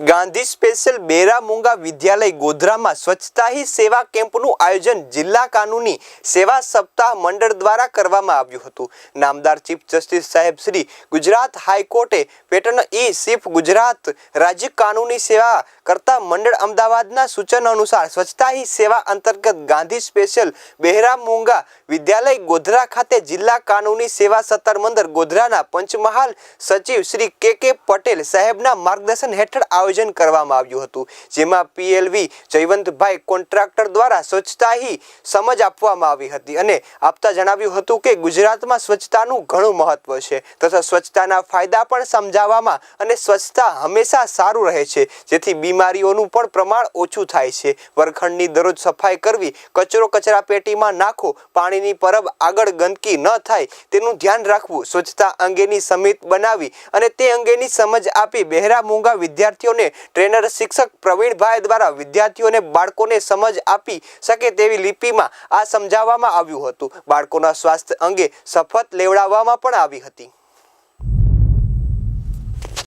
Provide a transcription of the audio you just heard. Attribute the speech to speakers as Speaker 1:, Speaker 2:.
Speaker 1: Gandhi special બેરામુંગા વિદ્યાલય ગોધરામાં સ્વચ્છતા હી સેવા કેમ્પનું આયોજન જિલ્લા કાનૂની સેવા સપ્તાહ મંડળ દ્વારા કરવામાં આવ્યું હતું. નામદાર ચીફ જસ્ટિસ સાહેબ શ્રી ગુજરાત હાઈકોર્ટે પેટર્ન ઈ ચીફ ગુજરાત રાજ્ય કાનૂની સેવા કરતા મંડળ અમદાવાદના સૂચન અનુસાર સ્વચ્છતા હી સેવા અંતર્ગત ગાંધી સ્પેશિયલ બેહરા મુંગા વિદ્યાલય ગોધરા ખાતે જિલ્લા કાનૂની સેવા સત્તર મંડળ ગોધરાના પંચમહાલ સચિવ શ્રી કે કે પટેલ સાહેબના માર્ગદર્શન હેઠળ આયોજન કરવામાં આવ્યું હતું, જેમાં પીએલવી જયવંતભાઈ કોન્ટ્રાક્ટર દ્વારા સ્વચ્છતા સમજ આપવામાં આવી હતી અને આપતા જણાવ્યું હતું કે ગુજરાતમાં સ્વચ્છતાનું ઘણું મહત્વ છે તથા સ્વચ્છતાના ફાયદા પણ સમજાવવામાં અને સ્વચ્છતા હંમેશા સારું રહે છે, જેથી બીમારીઓનું પણ પ્રમાણ ઓછું થાય છે. વરખંડની દરરોજ સફાઈ કરવી, કચરો કચરા પેટીમાં નાખો, પાણીની પરબ આગળ ગંદકી ન થાય, તેનું ધ્યાન રાખવું, સ્વચ્છતા અંગેની સમિત બનાવી અને તે અંગેની સમજ આપી બહેરા મૂંગા વિદ્યાર્થીઓને ટ્રેનર શિક્ષક પ્રવીણભાઈ દ્વારા વિદ્યાર્થીઓને બાળકોને સમજ આપી શકે તેવી લિપિમાં આ સમજાવવામાં આવ્યું હતું. બાળકોના સ્વાસ્થ્ય અંગે શપથ લેવડાવવામાં પણ આવી હતી.